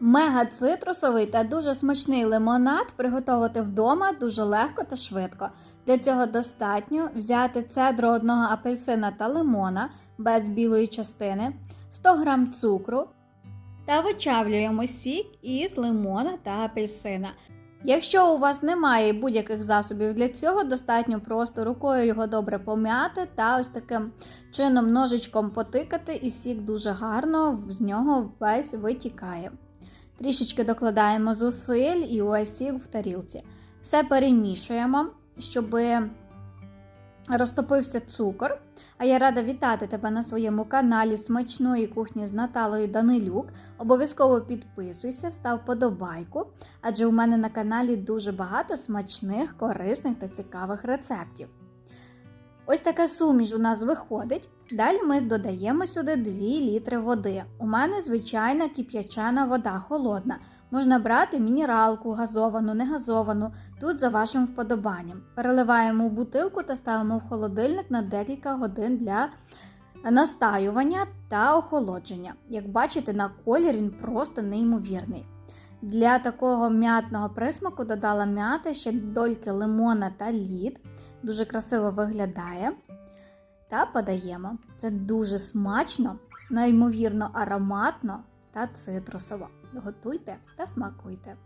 Мега цитрусовий та дуже смачний лимонад приготувати вдома дуже легко та швидко. Для цього достатньо взяти цедру одного апельсина та лимона без білої частини, 100 г цукру та вичавлюємо сік із лимона та апельсина. Якщо у вас немає будь-яких засобів для цього, достатньо просто рукою його добре пом'яти та ось таким чином ножичком потикати, і сік дуже гарно з нього весь витікає. Трішечки докладаємо зусиль і ось в тарілці. Все перемішуємо, щоб розтопився цукор. А я рада вітати тебе на своєму каналі Смачної кухні з Наталою Данилюк. Обов'язково підписуйся, став подобайку, адже у мене на каналі дуже багато смачних, корисних та цікавих рецептів. Ось така суміш у нас виходить. Далі ми додаємо сюди 2 літри води. У мене звичайна кип'ячана вода холодна. Можна брати мінералку, газовану, не газовану, тут за вашим вподобанням. Переливаємо у бутилку та ставимо в холодильник на декілька годин для настаювання та охолодження. Як бачите, на колір він просто неймовірний. Для такого м'ятного присмаку додала м'яти ще дольки лимона та лід. Дуже красиво виглядає. Та подаємо. Це дуже смачно, неймовірно ароматно та цитрусово. Готуйте та смакуйте.